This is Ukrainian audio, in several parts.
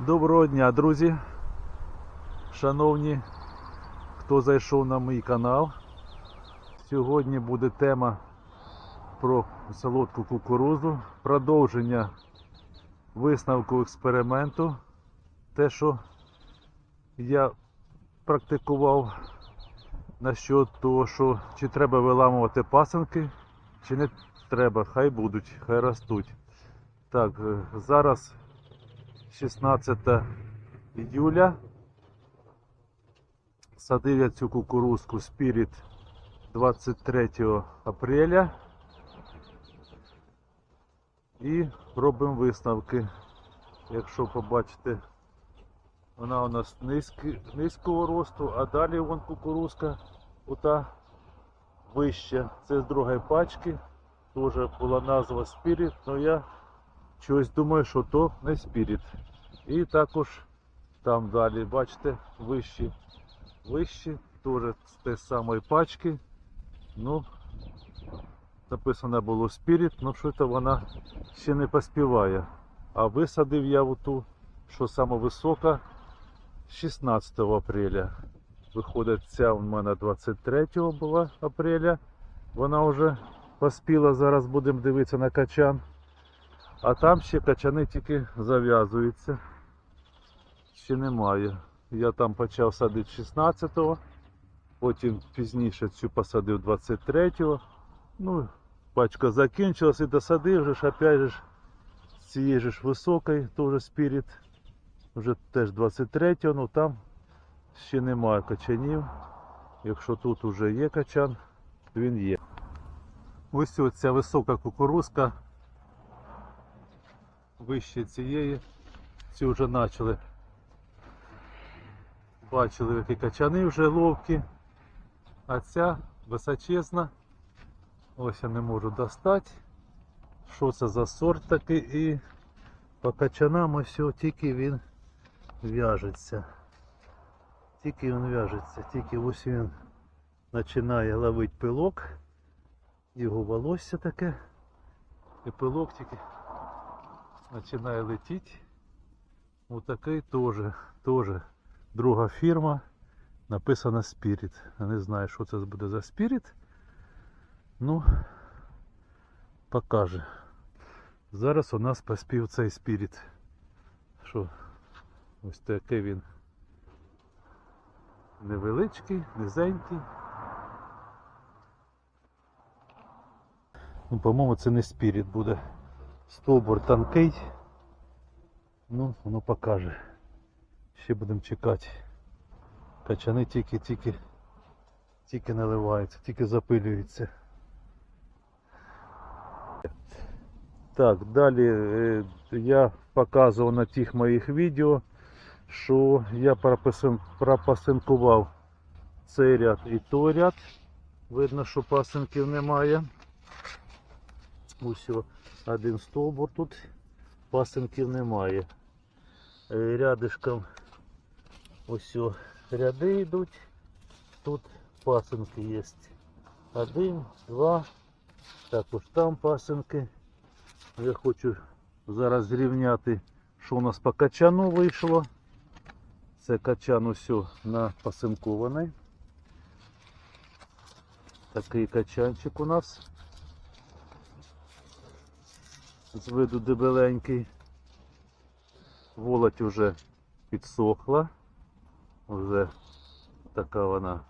Доброго дня, друзі. Шановні, хто зайшов на мій канал. Сьогодні буде тема про солодку кукурузу, продовження висновку експерименту. Те, що я практикував насчет того, що чи треба виламувати пасенки, чи не треба. Хай будуть, хай ростуть. Так, е, зараз 16 июля. Садив я цю кукурузку Spirit 23 апреля. І робимо висновки. Якщо побачите, вона у нас низьки, низького росту, а далі вон кукурузка ота вища. Це з другої пачки. Теж була назва Spirit, але я Чогось думаю, що то не спіріт. І також там далі, бачите, вищі, вищі, теж з тієї самої пачки. Ну, написано було спіріт, ну що то вона ще не поспіває. А висадив я в ту, що саме висока, 16 апреля. Виходить, ця в мене 23 була апреля. Вона вже поспіла, зараз будемо дивитися на качан. А там ще качани тільки зав'язуються. Ще немає. Я там почав садити 16-го, потім пізніше цю посадив 23-го. Ну, пачка закінчилась і досадив же ж опять же з цієї ж високої, теж спіріт. Вже теж 23-го, ну там ще немає качанів. Якщо тут вже є качан, він є. Ось ця висока кукурузка вище цієї. Ці вже почали. Бачили, які качани вже ловкі. А ця височезна. Ось я не можу достати. Що це за сорт такий і по качанам ось тільки він в'яжеться. Тільки він в'яжеться, тільки ось він починає ловити пилок. Його волосся таке. І пилок тільки починає летіти. Отакий теж, теж друга фірма. Написано Spirit. Я не знаю, що це буде за Spirit. Ну, покаже. Зараз у нас поспів цей Spirit. Що ось такий він невеличкий, низенький. Ну, по-моєму, це не Spirit буде. Стовбур тонкий. Ну, воно покаже. Ще будемо чекати. Качани тільки-тільки тільки наливаються, тільки запилюються. Так, далі е, я показував на тих моїх відео, що я пропасинкував цей ряд і той ряд. Видно, що пасинків немає. Ось один стовбур тут, пасинків немає. Е, Рядишком ось ряди йдуть. Тут пасинки є. Один, два. Також там пасинки. Я хочу зараз зрівняти, що у нас по качану вийшло. Це качан усе напасинкований. Такий качанчик у нас. з виду дебеленький. Волоть вже підсохла. Вже така вона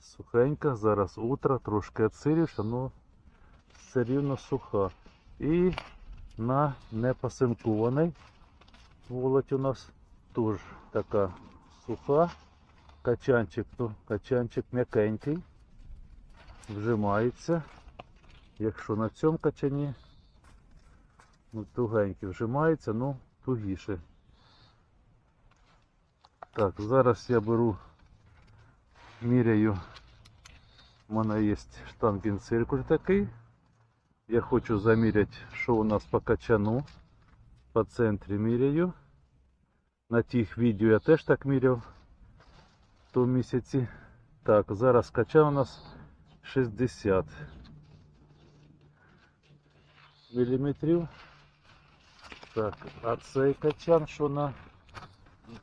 сухенька. Зараз утро, трошки отсирівша, але все рівно суха. І на непасинкований волоть у нас теж така суха. Качанчик, то качанчик м'якенький, вжимається. Якщо на цьому качані Ну, тугенький вжимається, ну тугіше. Так, зараз я беру, міряю. У мене є штангенциркуль такий. Я хочу заміряти, що у нас по качану. По центрі міряю. На тих відео я теж так міряв в тому місяці. Так, зараз качан у нас 60 міліметрів. Так, а цей качан, що на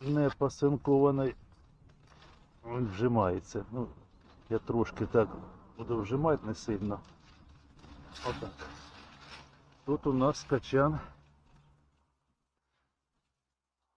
не пасинкований, він вжимається. Ну, я трошки так буду вжимати не сильно. Отак. Тут у нас качан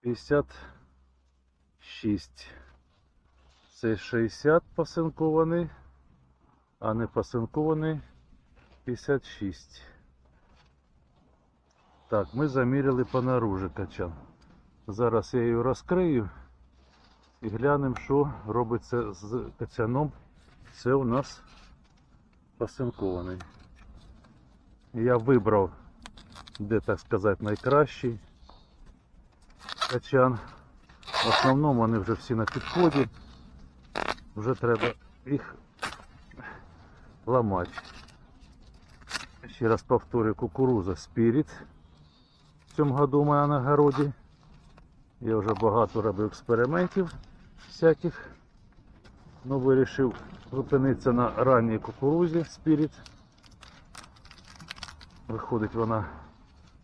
56. Це 60 пасинкований, а не пасинкований 56. Так, ми заміряли по наружі качан. Зараз я її розкрию і глянемо, що робиться з качаном. Це у нас пасинкований. Я вибрав, де так сказати, найкращий качан. В основному вони вже всі на підході. Вже треба їх ламати. Ще раз повторю, кукуруза Spirit. В цьому году у мене на городі. Я вже багато робив експериментів всяких. Ну, вирішив зупинитися на ранній кукурузі Spirit. Виходить, вона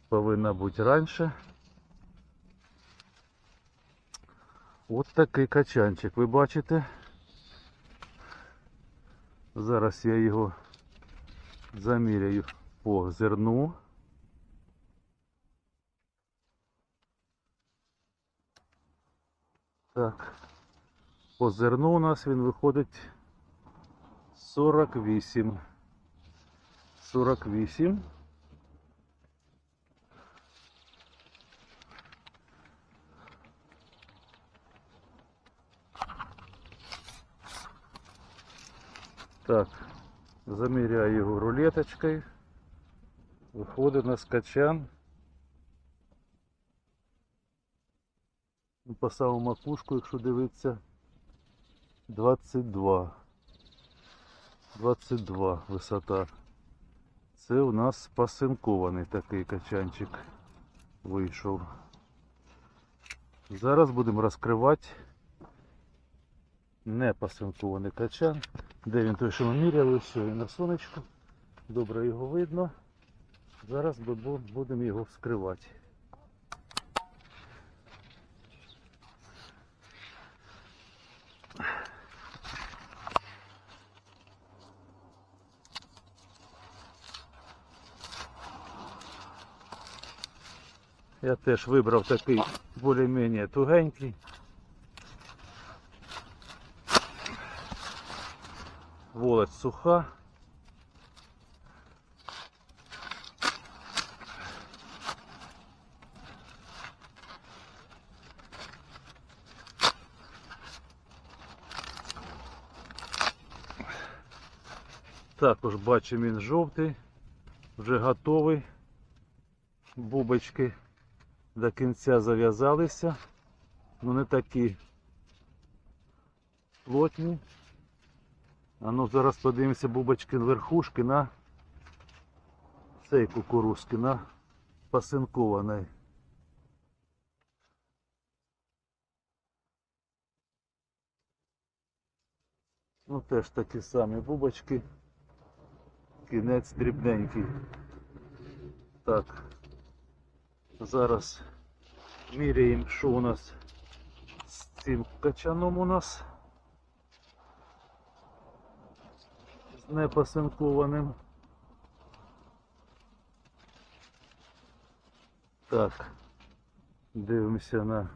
повинна бути раніше. От такий качанчик, ви бачите. Зараз я його заміряю по зерну. Так, по зерну у нас він виходить 48. 48. Так, заміряю його рулеточкою. Виходить на скачан. По саму макушку, якщо дивитися, 22. 22 висота. Це у нас пасинкований такий качанчик вийшов. Зараз будемо розкривати не пасинкований качан. Де він той, що ми міряли, все, і на сонечку. Добре його видно. Зараз будемо його вскривати. Теж вибрав такий більш-менш тугенький. Волость суха. Також бачимо він жовтий, вже готовий. Бубочки до кінця зав'язалися, ну не такі плотні. А ну зараз подивимося бубочки верхушки на цей кукурузки, на пасинкований. Ну теж такі самі бубочки. Кінець дрібненький. Так. Зараз міряємо, що у нас з цим качаном у нас. З непасинкованим. Так, дивимося на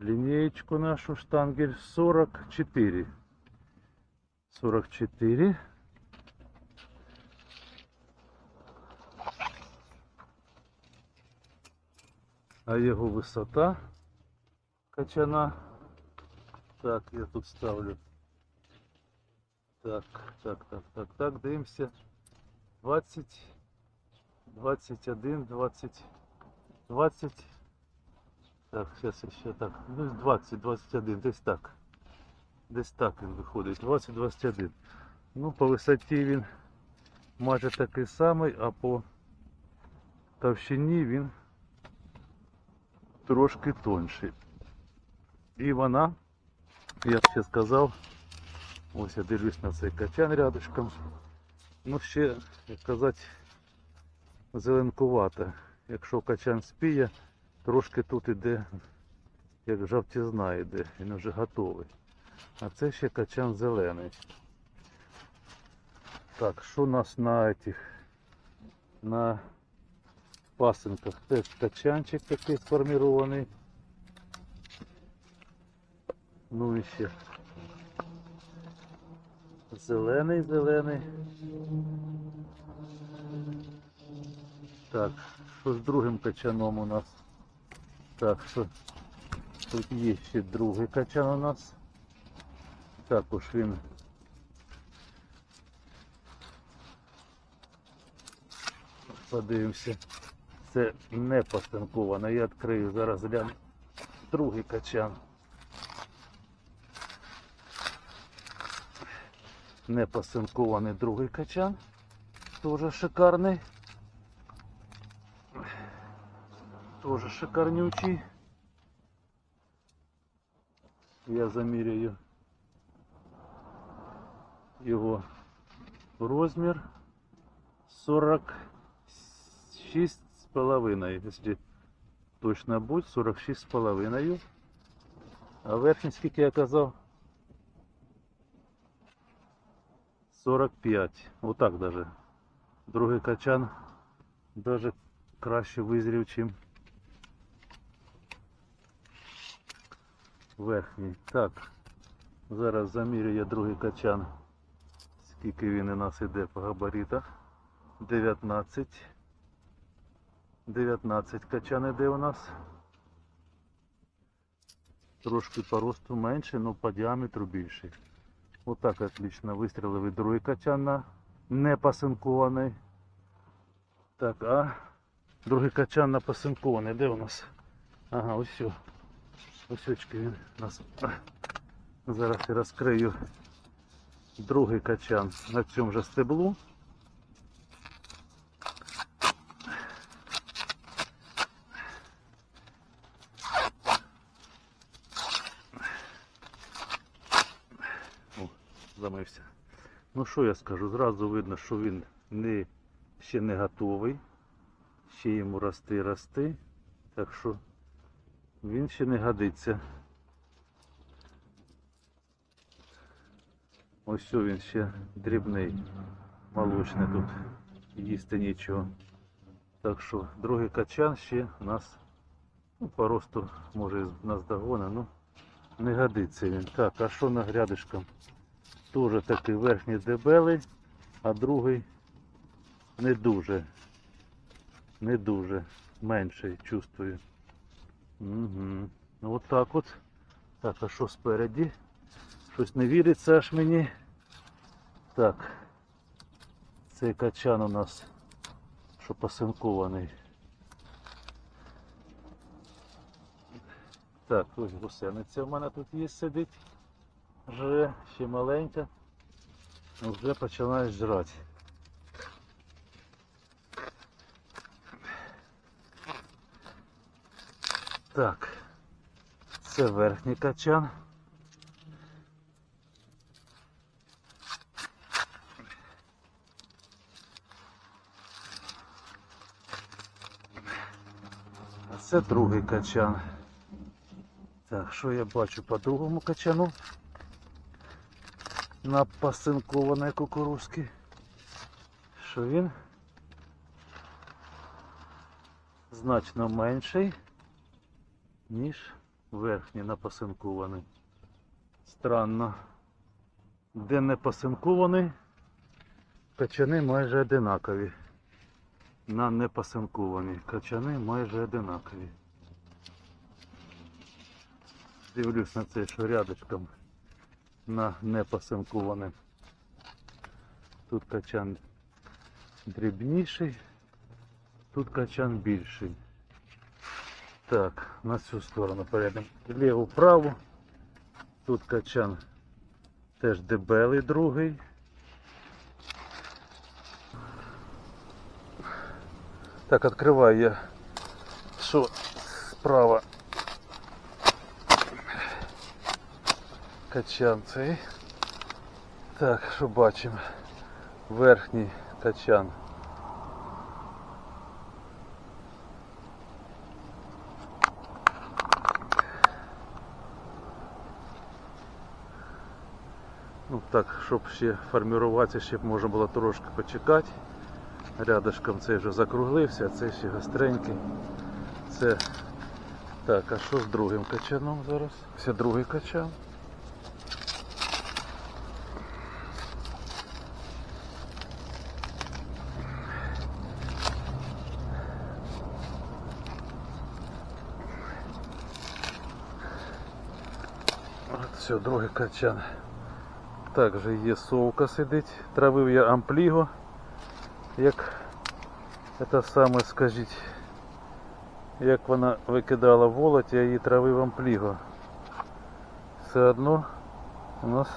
лінієчку нашу штангель 44. 44. А його висота качана. Так, я тут ставлю. Так, так, так, так, так, дивимося. 20, 21, 20, 20. Так, зараз ще так. Ну, 20, 21, десь так. Десь так він виходить. 20, 21. Ну, по висоті він майже такий самий, а по товщині він трошки тонший. І вона, я ще сказав, ось я дивлюсь на цей качан рядышком. Ну ще, як казати, зеленкувата. якщо качан спіє, трошки тут іде, як жовтізна йде, він вже готовий. А це ще качан зелений. Так, що у нас на этих, на пасинках? Теж качанчик такий сформірований. Ну і ще. Зелений, зелений. Так, що з другим качаном у нас? Так, що тут є ще другий качан у нас. Також він подивимося. Це не пастинковано. Я відкрию зараз гляну другий качан. Не пасинкований другий качан. Тоже шикарний. Тоже шикарнючий. Я заміряю його розмір 46 з половиною, якщо точно будь, 46 з половиною. А верхній скільки я казав? 45. Отак даже. Другий качан даже краще визрів, чим верхній. Так, зараз замірює другий качан. Скільки він у нас іде по габаритах. 19. 19 качан іде у нас. Трошки по росту менше, але по діаметру більший. Отак отлично вистрілив і другий качан на не пасинкований. Так, а другий качан на пасинкований. Де у нас? Ага, ось все. Ось очки він у нас. Зараз я розкрию другий качан на цьому же стеблу. Що я скажу? Зразу видно, що він не, ще не готовий. Ще йому рости рости. Так що він ще не годиться. Ось він ще дрібний, молочний тут. Їсти нічого. Так що другий качан ще у нас ну, по росту може нас догоне, ну не годиться він. Так, а що на грядочкам? Теж такий верхній дебелий, а другий не дуже. Не дуже менший чувствую. Угу. От так от. Так, а що спереді? Щось не віриться аж мені. Так. Цей качан у нас, що пасинкований. Так, ось гусениця в мене тут є сидить. Жре, ще маленька. Ну, Вже починає жрати. Так, це верхній качан. А це другий качан. Так, що я бачу по другому качану? На пасинкованій кукурузки. Що він значно менший, ніж верхній напасинкований. Странно. Де не пасинкований, качани майже одинакові. На непасинковані качани майже одинакові. Дивлюсь на це, що рядочком на непасинкуване. Тут качан дрібніший, тут качан більший. Так, на цю сторону перейдемо. Ліву праву. Тут качан теж дебелий другий. Так, відкриваю я, що справа качан цей. Так, що бачимо? Верхній качан. Ну так, щоб ще формуватися, щоб можна було трошки почекати. Рядочком цей вже закруглився, а цей ще гостренький. Це так, а що з другим качаном зараз? Це другий качан. Все, другий качан. Також є совка сидить. Травив я ампліго. Як це саме скажіть, як вона викидала волоть, я її травив ампліго. Все одно у нас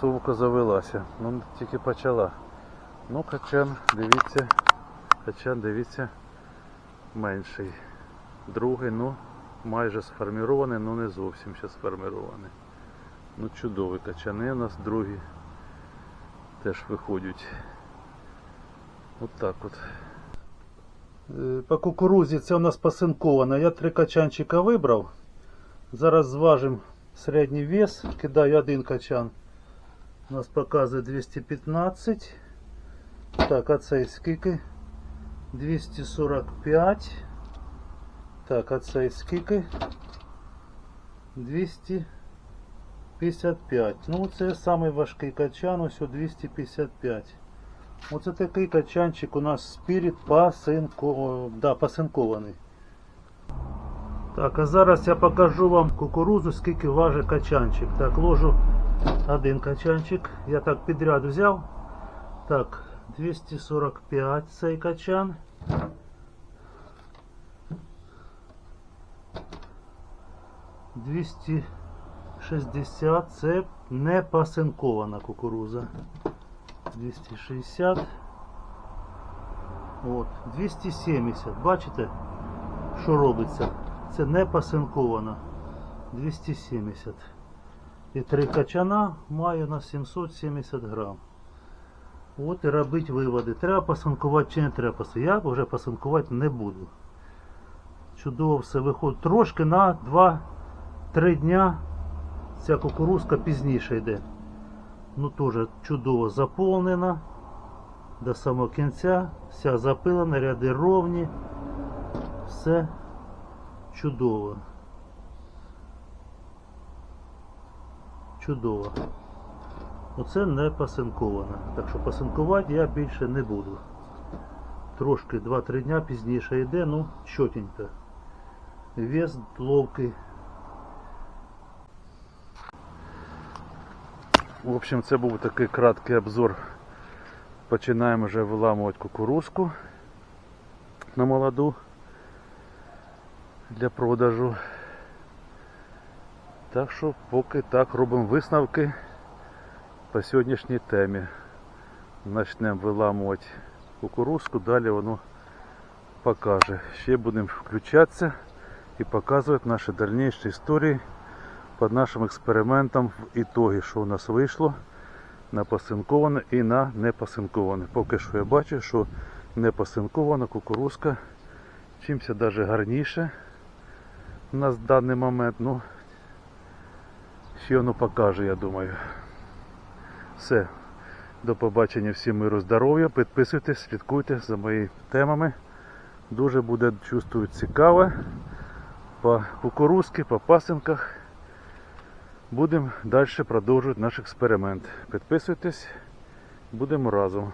совка завелася. Ну тільки почала. Ну качан, дивіться, качан, дивіться, менший. Другий, ну, майже сформірований, ну не зовсім ще сформірований. Ну чудові качани у нас другі теж виходять. От так от. Е, По кукурузі це у нас пасинковано. Я три качанчика вибрав. Зараз зважимо середній вес. Кидаю один качан. У нас показує 215. Так, а цей скільки? 245. Так, а цей скільки? 255. Ну це самий важкий качан, ось о 255. Оце такий качанчик у нас спіріт пасинко... да, пасинкований. Так, а зараз я покажу вам кукурузу, скільки важить качанчик. Так, ложу один качанчик. Я так підряд взяв. Так, 245 цей качан. Двісті 60 це не пасинкована кукуруза. 260. От, 270. Бачите, що робиться? Це не пасинкована. 270. І три качана маю на 770 грам. От і робить виводи. Треба пасинкувати чи не треба пасинкувати. Я вже пасинкувати не буду. Чудово все виходить. Трошки на 2-3 дня ця кукурузка пізніше йде. Ну теж чудово заповнена до самого кінця. Вся запилена, ряди ровні. Все чудово. Чудово. Оце не пасинковано. Так що пасинкувати я більше не буду. Трошки 2-3 дня пізніше йде, ну чотенько. Вес ловкий. В общем, це був такий краткий обзор. Починаємо вже виламувати кукурузку на молоду для продажу. Так що поки так робимо висновки по сьогоднішній темі. Почнемо виламувати кукурузку, далі воно покаже. Ще будемо включатися і показувати наші дальніші історії під нашим експериментом в ітогі, що у нас вийшло на пасинковане і на непасинковане. Поки що я бачу, що непасинкована кукурузка чимся навіть гарніше у нас в даний момент. Ну, ще воно покаже, я думаю. Все. До побачення всім миру, здоров'я. Підписуйтесь, слідкуйте за моїми темами. Дуже буде чувствую цікаве по кукурузки, по пасинках. Будемо далі продовжувати наш експеримент. Підписуйтесь, будемо разом.